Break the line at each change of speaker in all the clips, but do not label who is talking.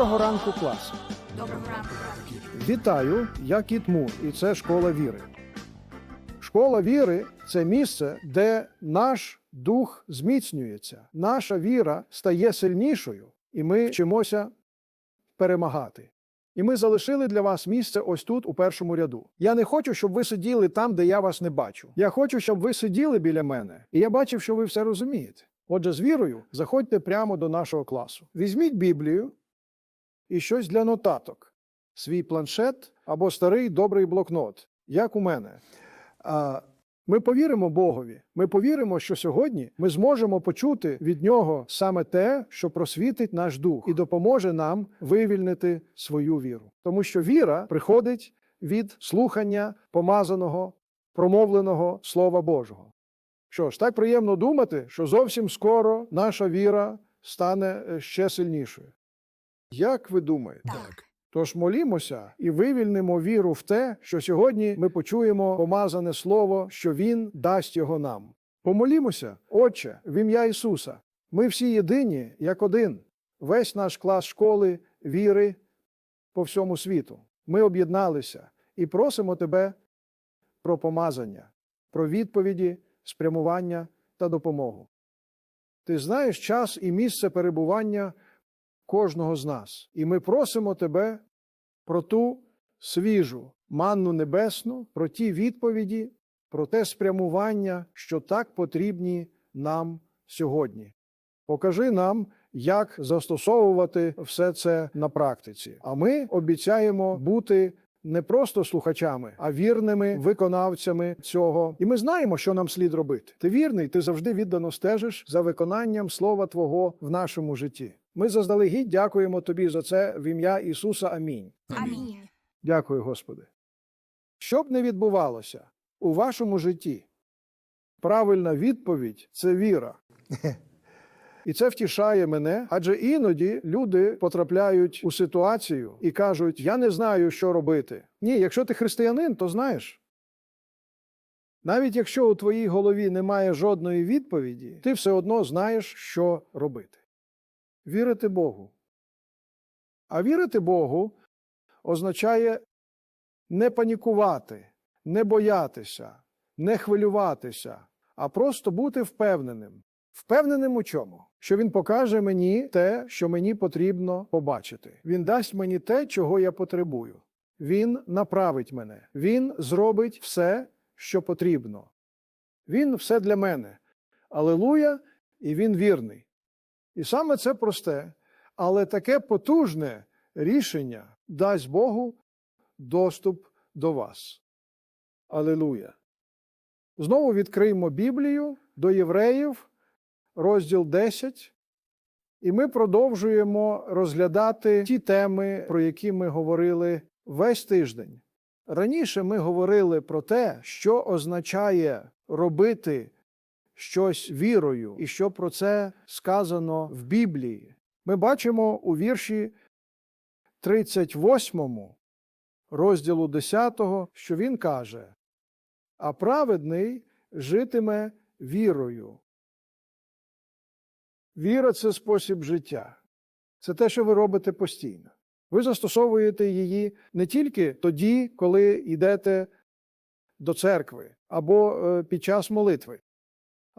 Доброго ранку, клас!
Доброго ранку.
Вітаю, я Кіт Мур, і це школа віри. Школа віри це місце, де наш дух зміцнюється, наша віра стає сильнішою, і ми вчимося перемагати. І ми залишили для вас місце ось тут, у першому ряду. Я не хочу, щоб ви сиділи там, де я вас не бачу. Я хочу, щоб ви сиділи біля мене, і я бачив, що ви все розумієте. Отже, з вірою заходьте прямо до нашого класу. Візьміть Біблію і щось для нотаток свій планшет або старий добрий блокнот, як у мене. Ми повіримо Богові. Ми повіримо, що сьогодні ми зможемо почути від нього саме те, що просвітить наш дух, і допоможе нам вивільнити свою віру. Тому що віра приходить від слухання помазаного, промовленого Слова Божого. Що ж, так приємно думати, що зовсім скоро наша віра стане е, ще сильнішою. Як ви думаєте?
Так.
Тож молімося і вивільнимо віру в те, що сьогодні ми почуємо помазане слово, що Він дасть його нам. Помолімося, Отче, в ім'я Ісуса. Ми всі єдині, як один, весь наш клас школи віри по всьому світу. Ми об'єдналися і просимо Тебе про помазання, про відповіді, спрямування та допомогу. Ти знаєш час і місце перебування кожного з нас. І ми просимо тебе про ту свіжу манну небесну, про ті відповіді, про те спрямування, що так потрібні нам сьогодні. Покажи нам, як застосовувати все це на практиці. А ми обіцяємо бути не просто слухачами, а вірними виконавцями цього. І ми знаємо, що нам слід робити. Ти вірний, ти завжди віддано стежиш за виконанням слова Твого в нашому житті. Ми заздалегідь дякуємо тобі за це в ім'я Ісуса. Амінь.
Амінь.
Дякую, Господи. Що б не відбувалося у вашому житті, правильна відповідь це віра. І це втішає мене, адже іноді люди потрапляють у ситуацію і кажуть: Я не знаю, що робити. Ні, якщо ти християнин, то знаєш. Навіть якщо у твоїй голові немає жодної відповіді, ти все одно знаєш, що робити. Вірити Богу. А вірити Богу означає не панікувати, не боятися, не хвилюватися, а просто бути впевненим. Впевненим у чому? Що він покаже мені те, що мені потрібно побачити. Він дасть мені те, чого я потребую. Він направить мене. Він зробить все, що потрібно. Він все для мене. Алелуя, і він вірний. І саме це просте, але таке потужне рішення дасть Богу доступ до вас. Алелуя. Знову відкриємо Біблію до євреїв, розділ 10, і ми продовжуємо розглядати ті теми, про які ми говорили весь тиждень. Раніше ми говорили про те, що означає робити щось вірою, і що про це сказано в Біблії. Ми бачимо у вірші 38 розділу 10, що він каже: А праведний житиме вірою. Віра це спосіб життя. Це те, що ви робите постійно. Ви застосовуєте її не тільки тоді, коли йдете до церкви або е, під час молитви.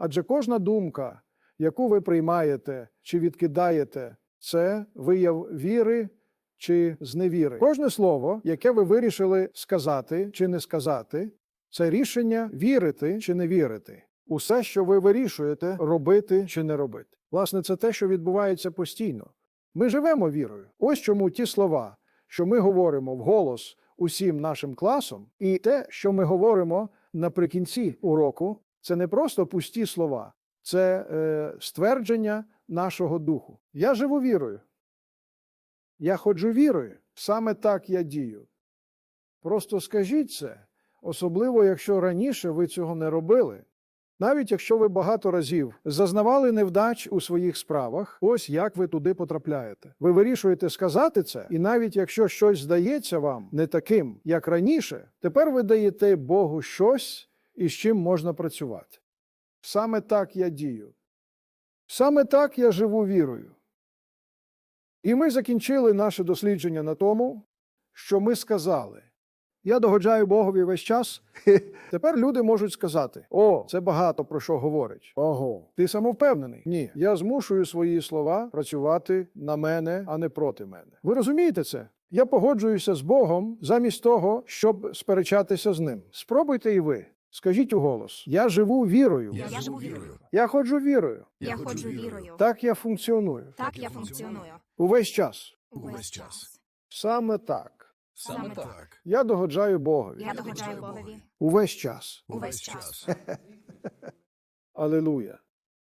Адже кожна думка, яку ви приймаєте чи відкидаєте, це вияв віри чи зневіри. Кожне слово, яке ви вирішили сказати чи не сказати, це рішення вірити чи не вірити. Усе, що ви вирішуєте, робити чи не робити. Власне, це те, що відбувається постійно. Ми живемо вірою. Ось чому ті слова, що ми говоримо вголос усім нашим класом, і те, що ми говоримо наприкінці уроку, це не просто пусті слова, це е, ствердження нашого духу. Я живу вірою. Я ходжу вірою. Саме так я дію. Просто скажіть це, особливо якщо раніше ви цього не робили. Навіть якщо ви багато разів зазнавали невдач у своїх справах, ось як ви туди потрапляєте. Ви вирішуєте сказати це, і навіть якщо щось здається вам не таким, як раніше, тепер ви даєте Богу щось, із чим можна працювати. Саме так я дію. Саме так я живу вірою. І ми закінчили наше дослідження на тому, що ми сказали. Я догоджаю Богові весь час. Тепер люди можуть сказати: О, це багато про що говорить. Ого, ти самовпевнений? Ні. Я змушую свої слова працювати на мене, а не проти мене. Ви розумієте це? Я погоджуюся з Богом замість того, щоб сперечатися з ним. Спробуйте і ви. Скажіть у голос: Я живу вірою.
Я живу вірою.
Я ходжу вірою.
Я ходжу вірою.
Так я функціоную.
Так я функціоную.
Увесь час.
Увесь час.
Саме так.
Саме так.
Я догоджаю Богові.
Я догоджаю Богові.
Увесь час.
Увесь час.
Алілуя.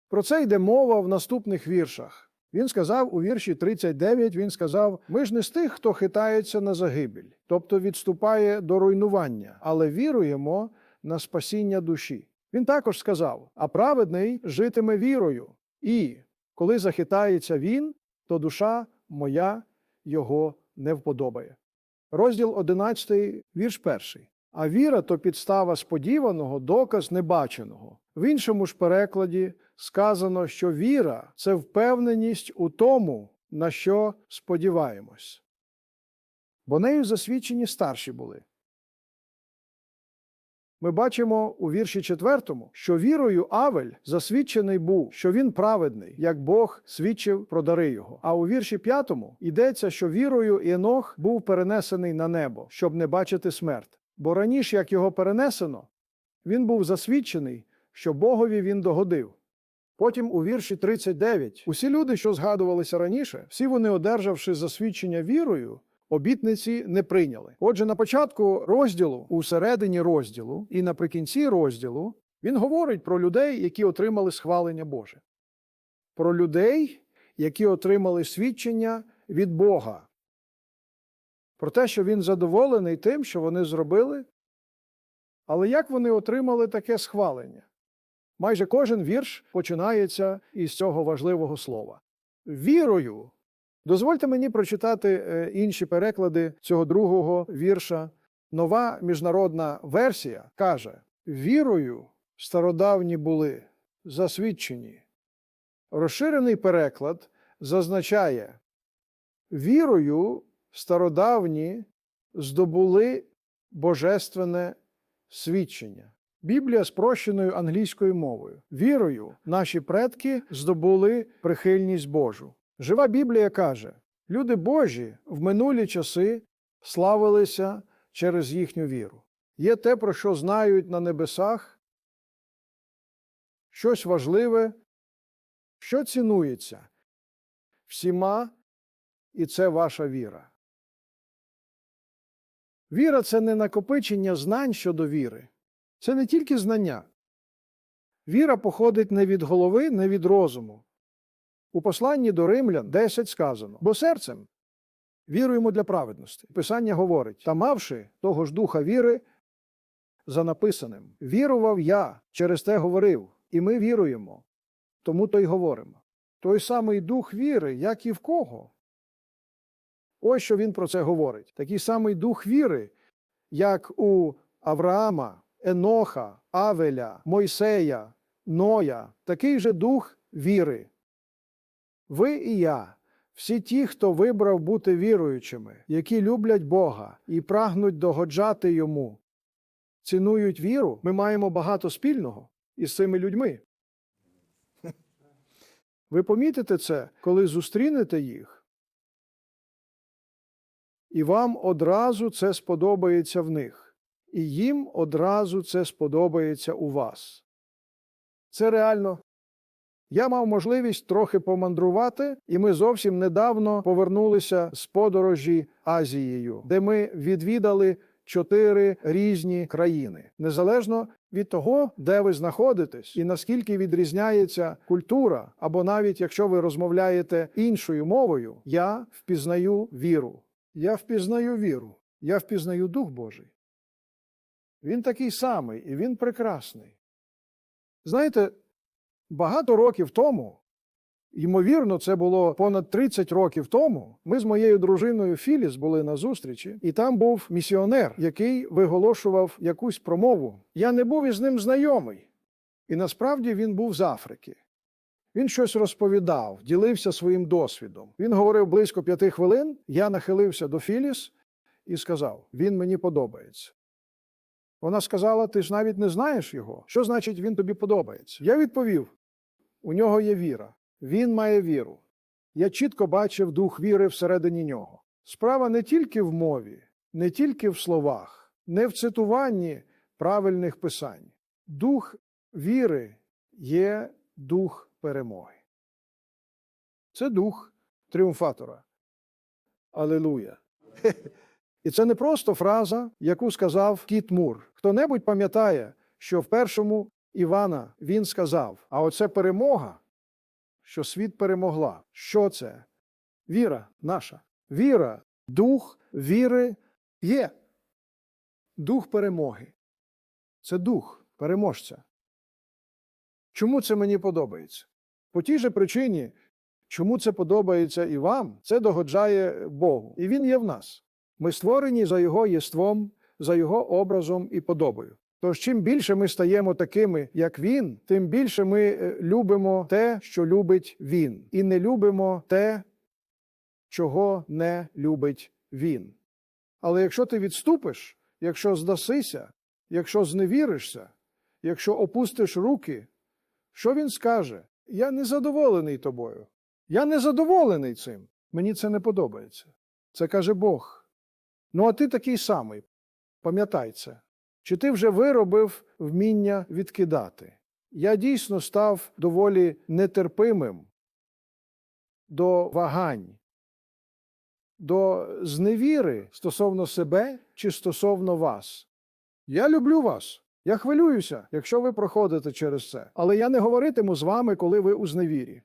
Про це йде мова в наступних віршах. Він сказав у вірші 39, він сказав: Ми ж не з тих, хто хитається на загибель, тобто відступає до руйнування, але віруємо на спасіння душі. Він також сказав: а праведний житиме вірою, і коли захитається він, то душа моя його не вподобає. Розділ 11, вірш 1. А віра то підстава сподіваного, доказ небаченого. В іншому ж перекладі сказано, що віра це впевненість у тому, на що сподіваємось. Бо нею засвідчені старші були. Ми бачимо у вірші четвертому, що вірою Авель засвідчений був, що він праведний, як Бог свідчив про дари його. А у вірші п'ятому йдеться, що вірою Єнох був перенесений на небо, щоб не бачити смерть. Бо раніше, як його перенесено, він був засвідчений, що Богові він догодив. Потім у вірші 39 усі люди, що згадувалися раніше, всі вони, одержавши засвідчення вірою, обітниці не прийняли. Отже, на початку розділу, у середині розділу і наприкінці розділу він говорить про людей, які отримали схвалення Боже, про людей, які отримали свідчення від Бога, про те, що він задоволений тим, що вони зробили. Але як вони отримали таке схвалення? Майже кожен вірш починається із цього важливого слова. Вірою. Дозвольте мені прочитати е, інші переклади цього другого вірша. Нова міжнародна версія каже: вірою стародавні були засвідчені. Розширений переклад зазначає: вірою стародавні здобули божественне свідчення. Біблія спрощеною англійською мовою. Вірою наші предки здобули прихильність Божу. Жива Біблія каже: люди Божі в минулі часи славилися через їхню віру. Є те, про що знають на небесах, щось важливе, що цінується всіма, і це ваша віра. Віра це не накопичення знань щодо віри. Це не тільки знання. Віра походить не від голови, не від розуму. У посланні до римлян 10 сказано, бо серцем віруємо для праведності. Писання говорить, та мавши того ж духа віри, за написаним, вірував я, через те говорив, і ми віруємо, тому то й говоримо. Той самий дух віри, як і в кого. Ось що він про це говорить. Такий самий дух віри, як у Авраама, Еноха, Авеля, Мойсея, Ноя, такий же дух віри. Ви і я, всі ті, хто вибрав бути віруючими, які люблять Бога і прагнуть догоджати йому, цінують віру, ми маємо багато спільного із цими людьми. Ви помітите це, коли зустрінете їх, і вам одразу це сподобається в них, і їм одразу це сподобається у вас. Це реально. Я мав можливість трохи помандрувати, і ми зовсім недавно повернулися з подорожі Азією, де ми відвідали чотири різні країни, незалежно від того, де ви знаходитесь, і наскільки відрізняється культура, або навіть якщо ви розмовляєте іншою мовою, я впізнаю віру. Я впізнаю віру, я впізнаю Дух Божий. Він такий самий, і він прекрасний. Знаєте, багато років тому, ймовірно, це було понад 30 років тому, ми з моєю дружиною Філіс були на зустрічі, і там був місіонер, який виголошував якусь промову. Я не був із ним знайомий. І насправді він був з Африки. Він щось розповідав, ділився своїм досвідом. Він говорив близько п'яти хвилин. Я нахилився до Філіс і сказав: Він мені подобається. Вона сказала: Ти ж навіть не знаєш його. Що значить він тобі подобається? Я відповів: у нього є віра. Він має віру. Я чітко бачив дух віри всередині нього. Справа не тільки в мові, не тільки в словах, не в цитуванні правильних писань. Дух віри є дух перемоги. Це дух тріумфатора. Алілуя. І це не просто фраза, яку сказав Кіт Мур. Хто-небудь пам'ятає, що в першому Івана він сказав: а оце перемога, що світ перемогла. Що це? Віра наша. Віра, дух віри є. Дух перемоги. Це дух переможця. Чому це мені подобається? По тій же причині, чому це подобається і вам, це догоджає Богу. І Він є в нас. Ми створені за Його єством, за Його образом і подобою. Тож, чим більше ми стаємо такими, як Він, тим більше ми е, любимо те, що любить Він, і не любимо те, чого не любить Він. Але якщо ти відступиш, якщо здасися, якщо зневіришся, якщо опустиш руки, що він скаже? Я не задоволений тобою. Я не задоволений цим. Мені це не подобається. Це каже Бог. Ну, а ти такий самий. Пам'ятай це. Чи ти вже виробив вміння відкидати? Я дійсно став доволі нетерпимим до вагань, до зневіри стосовно себе чи стосовно вас. Я люблю вас. Я хвилююся, якщо ви проходите через це. Але я не говоритиму з вами, коли ви у зневірі.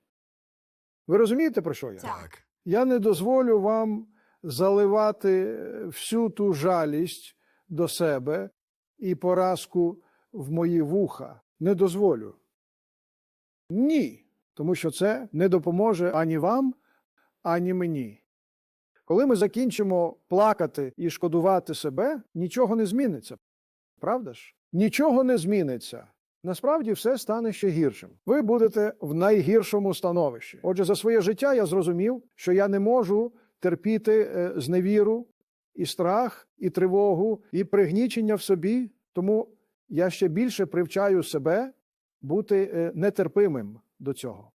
Ви розумієте, про що я?
Так.
Я не дозволю вам заливати е, всю ту жалість до себе і поразку в мої вуха. Не дозволю. Ні. Тому що це не допоможе ані вам, ані мені. Коли ми закінчимо плакати і шкодувати себе, нічого не зміниться. Правда ж? Нічого не зміниться. Насправді все стане ще гіршим. Ви будете в найгіршому становищі. Отже, за своє життя я зрозумів, що я не можу терпіти е, зневіру, і страх, і тривогу, і пригнічення в собі, тому я ще більше привчаю себе бути е, нетерпимим до цього.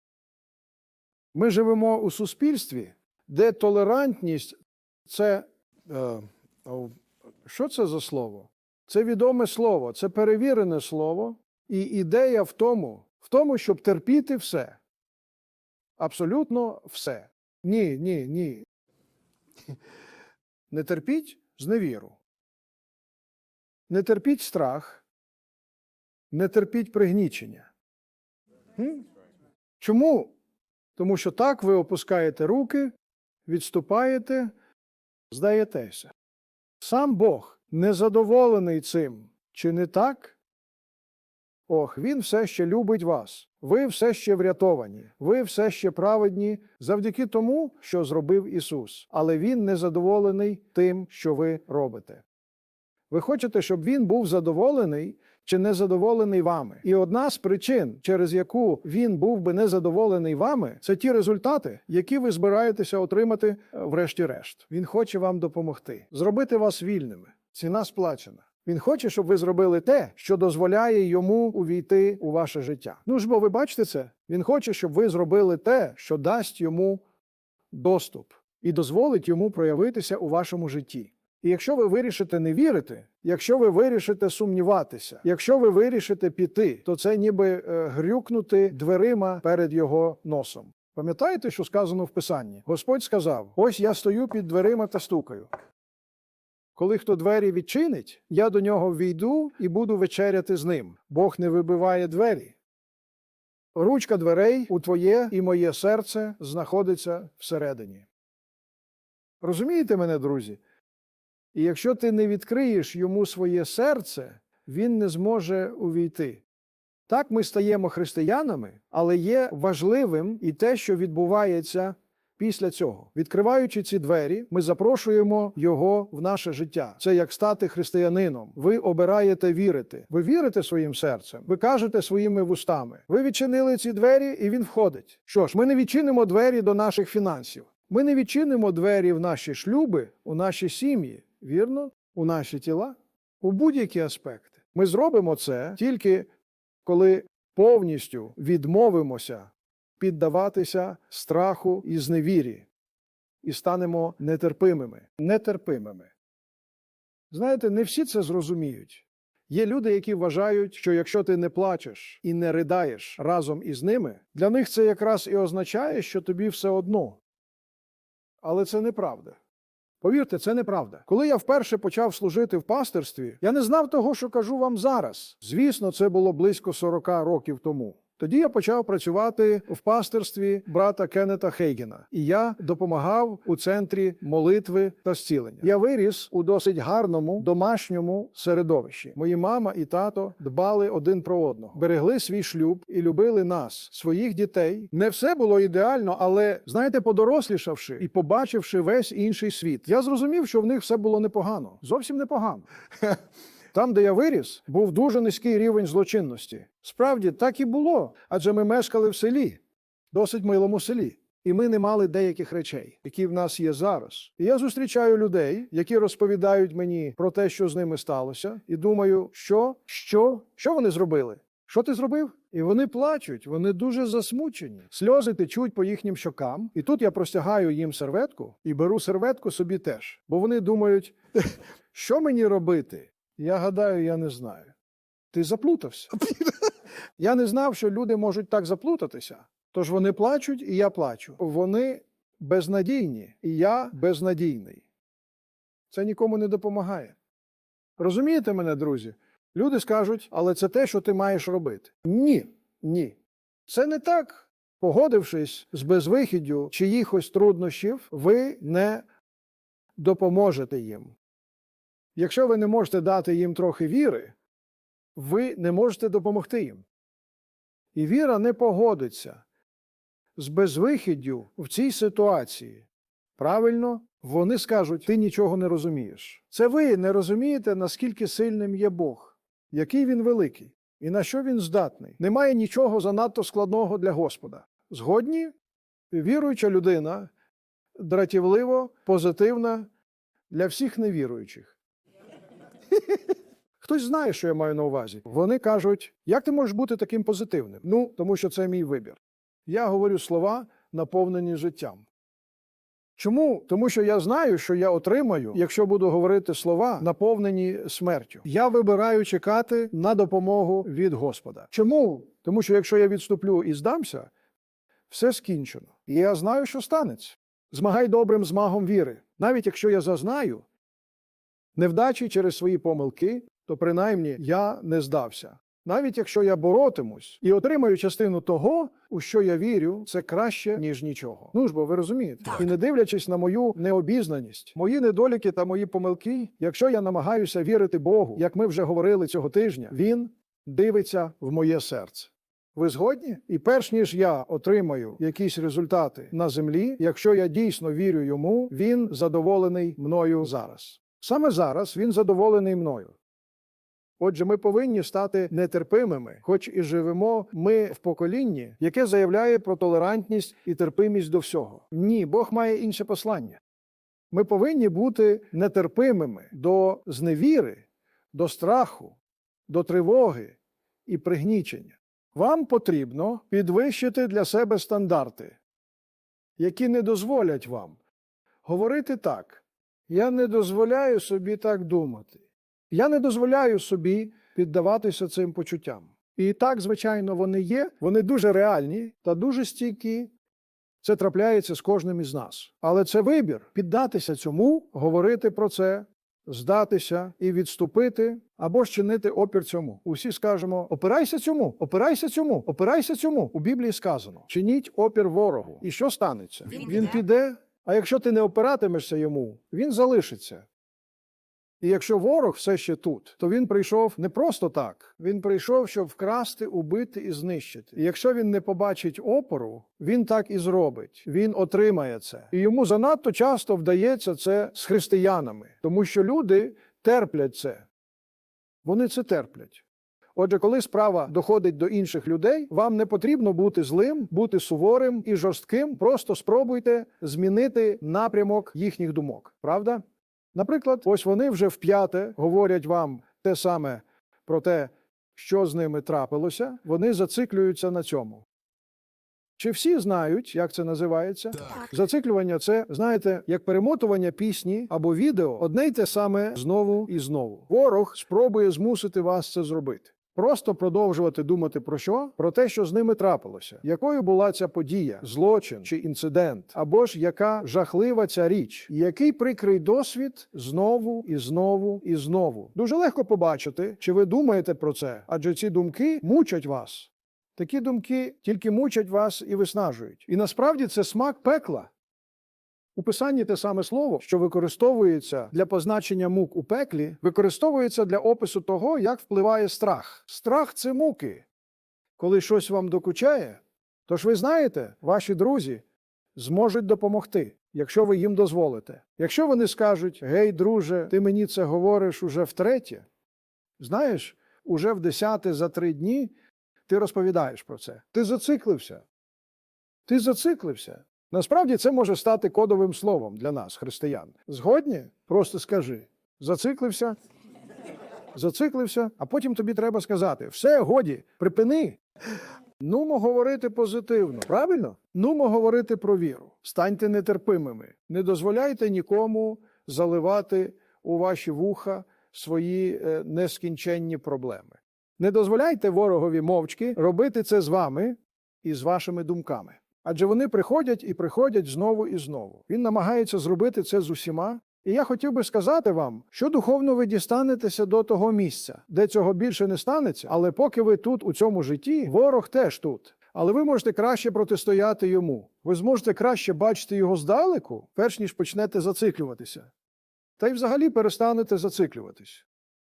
Ми живемо у суспільстві, де толерантність це. Е, що це за слово? Це відоме слово, це перевірене слово, і ідея в тому, в тому, щоб терпіти все. Абсолютно все. Ні, ні, ні. Не терпіть зневіру. Не терпіть страх. Не терпіть пригнічення. Чому? Тому що так ви опускаєте руки, відступаєте, здаєтеся. Сам Бог незадоволений цим, чи не так? Ох, він все ще любить вас. Ви все ще врятовані, ви все ще праведні завдяки тому, що зробив Ісус. Але Він не задоволений тим, що ви робите. Ви хочете, щоб він був задоволений чи незадоволений вами. І одна з причин, через яку він був би незадоволений вами, це ті результати, які ви збираєтеся отримати е, врешті-решт. Він хоче вам допомогти, зробити вас вільними. Ціна сплачена. Він хоче, щоб ви зробили те, що дозволяє йому увійти у ваше життя. Ну ж бо ви бачите це? Він хоче, щоб ви зробили те, що дасть йому доступ і дозволить йому проявитися у вашому житті. І якщо ви вирішите не вірити, якщо ви вирішите сумніватися, якщо ви вирішите піти, то це ніби е, грюкнути дверима перед його носом. Пам'ятаєте, що сказано в Писанні? Господь сказав: Ось я стою під дверима та стукаю. Коли хто двері відчинить, я до нього війду і буду вечеряти з ним. Бог не вибиває двері. Ручка дверей у твоє і моє серце знаходиться всередині. Розумієте мене, друзі? І якщо ти не відкриєш йому своє серце, він не зможе увійти. Так ми стаємо християнами, але є важливим і те, що відбувається Після цього, відкриваючи ці двері, ми запрошуємо його в наше життя. Це як стати християнином. Ви обираєте вірити. Ви вірите своїм серцем, ви кажете своїми вустами. Ви відчинили ці двері, і він входить. Що ж, ми не відчинимо двері до наших фінансів. Ми не відчинимо двері в наші шлюби, у наші сім'ї, вірно, у наші тіла, у будь-які аспекти. Ми зробимо це тільки коли повністю відмовимося піддаватися страху і зневірі, і станемо нетерпимими, нетерпимими. Знаєте, не всі це зрозуміють. Є люди, які вважають, що якщо ти не плачеш і не ридаєш разом із ними, для них це якраз і означає, що тобі все одно. Але це неправда. Повірте, це неправда. Коли я вперше почав служити в пастирстві, я не знав того, що кажу вам зараз. Звісно, це було близько 40 років тому. Тоді я почав працювати в пастирстві брата Кеннета Хейгена, і я допомагав у центрі молитви та зцілення. Я виріс у досить гарному домашньому середовищі. Мої мама і тато дбали один про одного, берегли свій шлюб і любили нас, своїх дітей. Не все було ідеально, але знаєте, подорослішавши і побачивши весь інший світ, я зрозумів, що в них все було непогано, зовсім непогано. Там, де я виріс, був дуже низький рівень злочинності. Справді так і було, адже ми мешкали в селі, досить милому селі. І ми не мали деяких речей, які в нас є зараз. І я зустрічаю людей, які розповідають мені про те, що з ними сталося, і думаю, що, що, що вони зробили? Що ти зробив? І вони плачуть, вони дуже засмучені. Сльози течуть по їхнім щокам. І тут я простягаю їм серветку і беру серветку собі теж. Бо вони думають, що мені робити? Я гадаю, я не знаю. Ти заплутався. я не знав, що люди можуть так заплутатися. Тож вони плачуть, і я плачу. Вони безнадійні, і я безнадійний. Це нікому не допомагає. Розумієте мене, друзі? Люди скажуть, але це те, що ти маєш робити. Ні, ні. Це не так. Погодившись з безвихіддю чиїхось труднощів, ви не допоможете їм. Якщо ви не можете дати їм трохи віри, ви не можете допомогти їм. І віра не погодиться з безвихіддю в цій ситуації. Правильно, вони скажуть, ти нічого не розумієш. Це ви не розумієте, наскільки сильним є Бог, який він великий і на що він здатний. Немає нічого занадто складного для Господа. Згодні, віруюча людина дратівливо, позитивна для всіх невіруючих. Хтось знає, що я маю на увазі. Вони кажуть, як ти можеш бути таким позитивним? Ну, тому що це мій вибір. Я говорю слова, наповнені життям. Чому? Тому що я знаю, що я отримаю, якщо буду говорити слова, наповнені смертю. Я вибираю чекати на допомогу від Господа. Чому? Тому що якщо я відступлю і здамся, все скінчено. І я знаю, що станеться. Змагай добрим змагом віри. Навіть якщо я зазнаю невдачі через свої помилки, то принаймні я не здався. Навіть якщо я боротимусь і отримаю частину того, у що я вірю, це краще, ніж нічого. Ну ж бо ви розумієте.
Так.
І не дивлячись на мою необізнаність, мої недоліки та мої помилки, якщо я намагаюся вірити Богу, як ми вже говорили цього тижня, він дивиться в моє серце. Ви згодні? І перш ніж я отримаю якісь результати на землі, якщо я дійсно вірю йому, він задоволений мною зараз. Саме зараз він задоволений мною. Отже, ми повинні стати нетерпимими, хоч і живемо ми в поколінні, яке заявляє про толерантність і терпимість до всього. Ні, Бог має інше послання. Ми повинні бути нетерпимими до зневіри, до страху, до тривоги і пригнічення. Вам потрібно підвищити для себе стандарти, які не дозволять вам говорити так. Я не дозволяю собі так думати. Я не дозволяю собі піддаватися цим почуттям. І так, звичайно, вони є, вони дуже реальні та дуже стійкі. Це трапляється з кожним із нас. Але це вибір піддатися цьому, говорити про це, здатися і відступити, або ж чинити опір цьому. Усі скажемо: опирайся цьому, опирайся цьому, опирайся цьому. У Біблії сказано: чиніть опір ворогу. І що станеться?
Він
Він
піде.
А якщо ти не опиратимешся йому, він залишиться. І якщо ворог все ще тут, то він прийшов не просто так. Він прийшов, щоб вкрасти, убити і знищити. І якщо він не побачить опору, він так і зробить. Він отримає це. І йому занадто часто вдається це з християнами, тому що люди терплять це. Вони це терплять. Отже, коли справа доходить до інших людей, вам не потрібно бути злим, бути суворим і жорстким. Просто спробуйте змінити напрямок їхніх думок. Правда? Наприклад, ось вони вже вп'яте говорять вам те саме про те, що з ними трапилося, вони зациклюються на цьому. Чи всі знають, як це називається?
Так.
Зациклювання це, знаєте, як перемотування пісні або відео одне й те саме знову і знову. Ворог спробує змусити вас це зробити. Просто продовжувати думати про що? Про те, що з ними трапилося. Якою була ця подія, злочин чи інцидент, або ж яка жахлива ця річ, І який прикрий досвід знову і знову і знову. Дуже легко побачити, чи ви думаєте про це, адже ці думки мучать вас. Такі думки тільки мучать вас і виснажують. І насправді це смак пекла. У писанні те саме слово, що використовується для позначення мук у пеклі, використовується для опису того, як впливає страх. Страх це муки. Коли щось вам докучає, то ж ви знаєте, ваші друзі зможуть допомогти, якщо ви їм дозволите. Якщо вони скажуть: Гей, друже, ти мені це говориш уже втретє, знаєш, уже в десяте за три дні ти розповідаєш про це. Ти зациклився. Ти зациклився. Насправді це може стати кодовим словом для нас, християн. Згодні? Просто скажи: зациклився, зациклився, а потім тобі треба сказати: все, годі, припини. Нумо говорити позитивно, правильно? Нумо говорити про віру. Станьте нетерпимими. Не дозволяйте нікому заливати у ваші вуха свої е, нескінченні проблеми. Не дозволяйте ворогові мовчки робити це з вами і з вашими думками. Адже вони приходять і приходять знову і знову. Він намагається зробити це з усіма. І я хотів би сказати вам, що духовно ви дістанетеся до того місця, де цього більше не станеться, але поки ви тут, у цьому житті, ворог теж тут. Але ви можете краще протистояти йому. Ви зможете краще бачити його здалеку, перш ніж почнете зациклюватися. Та й взагалі перестанете зациклюватись.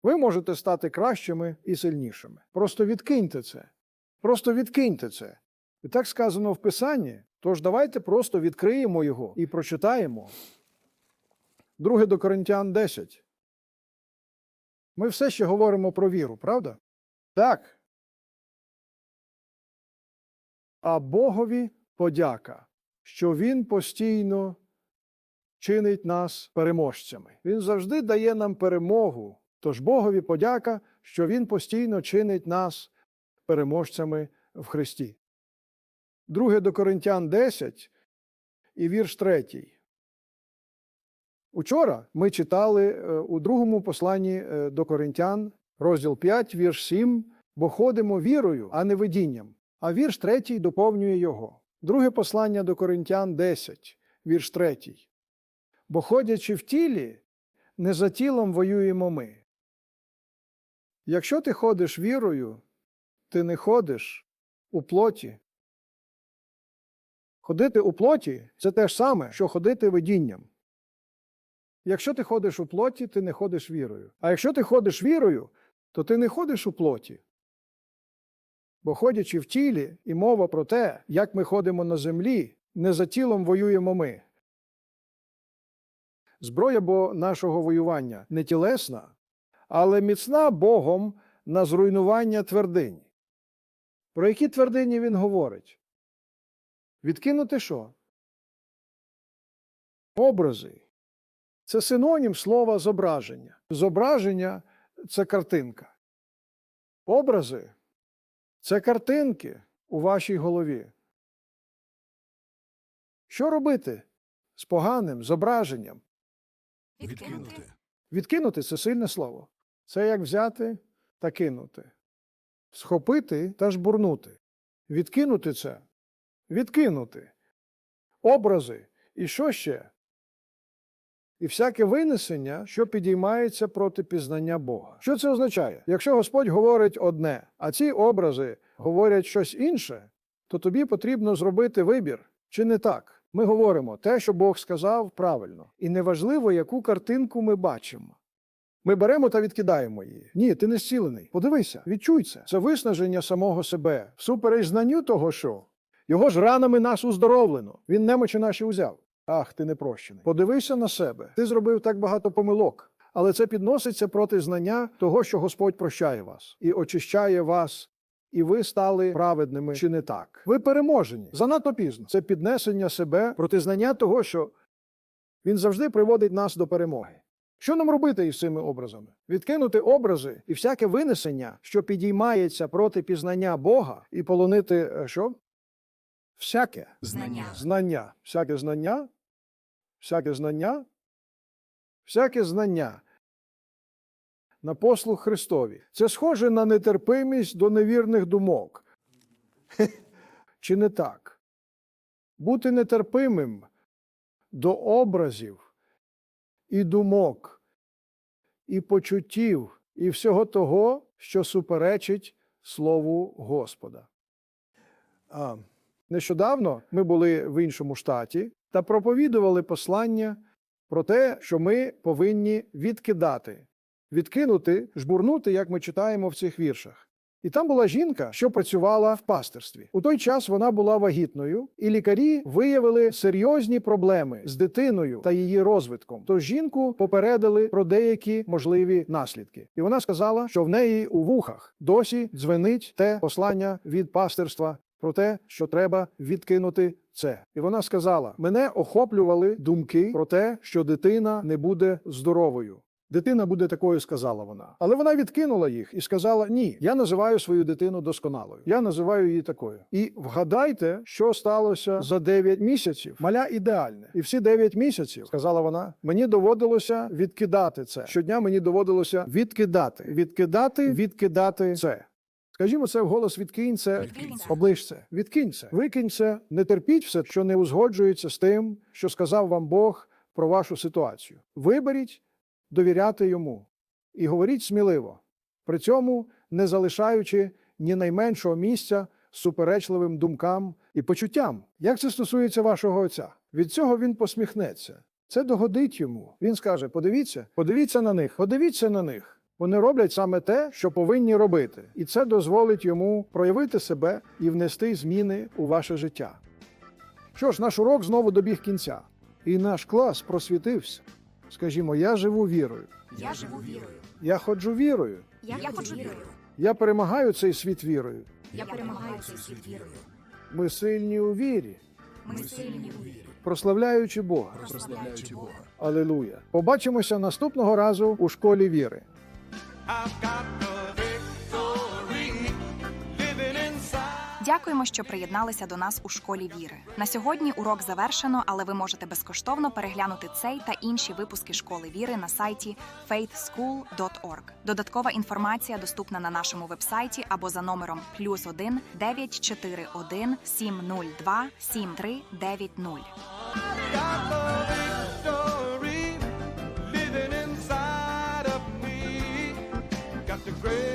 Ви можете стати кращими і сильнішими. Просто відкиньте це. Просто відкиньте це. І так сказано в Писанні. Тож давайте просто відкриємо його і прочитаємо. Друге до Коринтян 10. Ми все ще говоримо про віру, правда? Так. А Богові подяка, що Він постійно чинить нас переможцями. Він завжди дає нам перемогу. Тож Богові подяка, що Він постійно чинить нас переможцями в Христі. Друге до Коринтян 10 і вірш 3. Учора ми читали е, у другому посланні е, до Коринтян, розділ 5, вірш 7, бо ходимо вірою, а не видінням. А вірш 3 доповнює його. Друге послання до Коринтян 10, вірш 3. Бо ходячи в тілі, не за тілом воюємо ми. Якщо ти ходиш вірою, ти не ходиш у плоті. Ходити у плоті це те ж саме, що ходити видінням. Якщо ти ходиш у плоті, ти не ходиш вірою. А якщо ти ходиш вірою, то ти не ходиш у плоті. Бо ходячи в тілі, і мова про те, як ми ходимо на землі, не за тілом воюємо ми. Зброя бо нашого воювання не тілесна, але міцна Богом на зруйнування твердинь. Про які твердині він говорить? Відкинути що? Образи. Це синонім слова зображення. Зображення це картинка. Образи це картинки у вашій голові. Що робити з поганим зображенням?
Відкинути.
Відкинути це сильне слово. Це як взяти та кинути. Схопити та жбурнути. Відкинути це. Відкинути. Образи. І що ще? І всяке винесення, що підіймається проти пізнання Бога. Що це означає? Якщо Господь говорить одне, а ці образи говорять щось інше, то тобі потрібно зробити вибір. Чи не так? Ми говоримо те, що Бог сказав правильно. І неважливо, яку картинку ми бачимо. Ми беремо та відкидаємо її. Ні, ти не зцілений. Подивися, відчуй це. Це виснаження самого себе, всупереч знанню того, що його ж ранами нас уздоровлено. Він немочі наші узяв. Ах, ти не прощений. Подивися на себе. Ти зробив так багато помилок. Але це підноситься проти знання того, що Господь прощає вас і очищає вас, і ви стали праведними чи не так. Ви переможені занадто пізно. Це піднесення себе проти знання того, що він завжди приводить нас до перемоги. Що нам робити із цими образами? Відкинути образи і всяке винесення, що підіймається проти пізнання Бога, і полонити е, що? Всяке
Знання.
знання. Всяке знання, всяке знання, всяке знання на послуг Христові. Це схоже на нетерпимість до невірних думок. Чи не так? Бути нетерпимим до образів і думок, і почуттів, і всього того, що суперечить Слову Господа. А, Нещодавно ми були в іншому штаті та проповідували послання про те, що ми повинні відкидати, відкинути, жбурнути, як ми читаємо в цих віршах. І там була жінка, що працювала в пастирстві. У той час вона була вагітною, і лікарі виявили серйозні проблеми з дитиною та її розвитком. Тож жінку попередили про деякі можливі наслідки. І вона сказала, що в неї у вухах досі дзвенить те послання від пастирства про те, що треба відкинути це. І вона сказала: мене охоплювали думки про те, що дитина не буде здоровою. Дитина буде такою, сказала вона. Але вона відкинула їх і сказала: Ні, я називаю свою дитину досконалою. Я називаю її такою. І вгадайте, що сталося за 9 місяців. Маля ідеальне. І всі 9 місяців, сказала вона, мені доводилося відкидати це. Щодня мені доводилося відкидати, відкидати, відкидати це. Скажімо, це вголос відкинь це оближ це. Відкинь це. Викинь це. Не терпіть все, що не узгоджується з тим, що сказав вам Бог про вашу ситуацію. Виберіть довіряти йому і говоріть сміливо, при цьому не залишаючи ні найменшого місця суперечливим думкам і почуттям. Як це стосується вашого отця? Від цього він посміхнеться. Це догодить йому. Він скаже: подивіться, подивіться на них, подивіться на них. Вони роблять саме те, що повинні робити, і це дозволить йому проявити себе і внести зміни у ваше життя. Що ж, наш урок знову добіг кінця, і наш клас просвітився. Скажімо, я живу вірою,
Я живу вірою.
я ходжу вірою,
Я, ходжу вірою.
я перемагаю цей світ вірою.
Я перемагаю цей світ вірою.
Ми сильні у вірі,
Ми сильні у вірі.
прославляючи Бога.
Прославляючи Бога.
Алілуя! Побачимося наступного разу у школі віри.
Дякуємо, що приєдналися до нас у школі віри. На сьогодні урок завершено, але ви можете безкоштовно переглянути цей та інші випуски школи віри на сайті faithschool.org. Додаткова інформація доступна на нашому вебсайті або за номером плюс 1 941 702 7390.
Got the victory. grave.